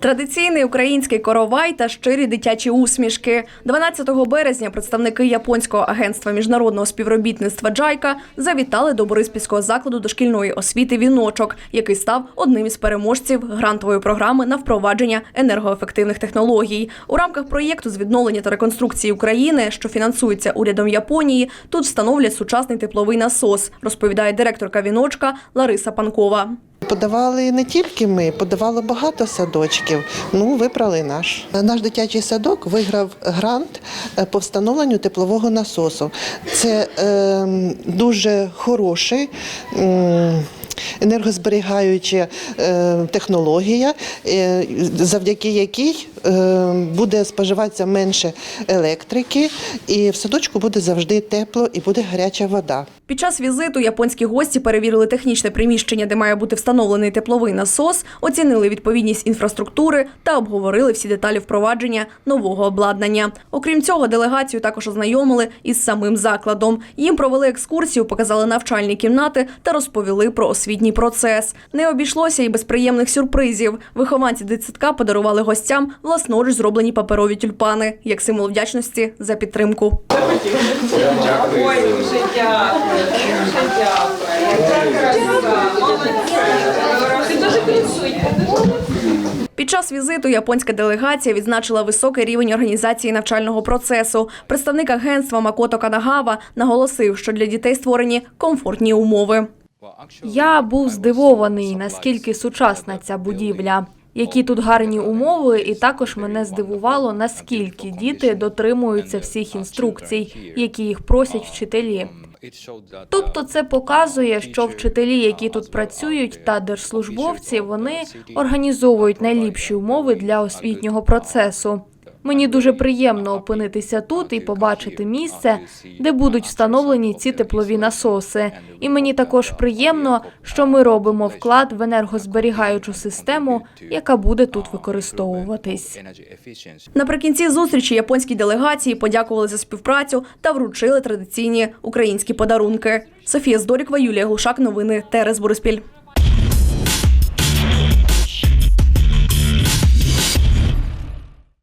Традиційний український коровай та щирі дитячі усмішки. 12 березня представники японського агентства міжнародного співробітництва Джайка завітали до Бориспільського закладу дошкільної освіти Віночок, який став одним із переможців грантової програми на впровадження енергоефективних технологій. У рамках проєкту з відновлення та реконструкції України, що фінансується урядом Японії, тут встановлять сучасний тепловий насос, розповідає директорка віночка Лариса Панкова. Подавали не тільки ми, подавало багато садочків. Ну, вибрали наш. Наш дитячий садок виграв грант е, по встановленню теплового насосу. Це е, дуже хороший. Е, Енергозберігаюча технологія, завдяки якій буде споживатися менше електрики, і в садочку буде завжди тепло і буде гаряча вода. Під час візиту японські гості перевірили технічне приміщення, де має бути встановлений тепловий насос, оцінили відповідність інфраструктури та обговорили всі деталі впровадження нового обладнання. Окрім цього, делегацію також ознайомили із самим закладом. Їм провели екскурсію, показали навчальні кімнати та розповіли про освітній процес. Не обійшлося і без приємних сюрпризів. Вихованці дитсадка подарували гостям власноруч зроблені паперові тюльпани як символ вдячності за підтримку. Під час візиту японська делегація відзначила високий рівень організації навчального процесу. Представник агентства Макото Канагава наголосив, що для дітей створені комфортні умови. Я був здивований, наскільки сучасна ця будівля. Які тут гарні умови, і також мене здивувало, наскільки діти дотримуються всіх інструкцій, які їх просять вчителі. Тобто, це показує, що вчителі, які тут працюють, та держслужбовці, вони організовують найліпші умови для освітнього процесу. Мені дуже приємно опинитися тут і побачити місце, де будуть встановлені ці теплові насоси. І мені також приємно, що ми робимо вклад в енергозберігаючу систему, яка буде тут використовуватись. Наприкінці зустрічі японській делегації подякували за співпрацю та вручили традиційні українські подарунки. Софія Здорікова, Юлія Глушак. Новини Терес Бориспіль.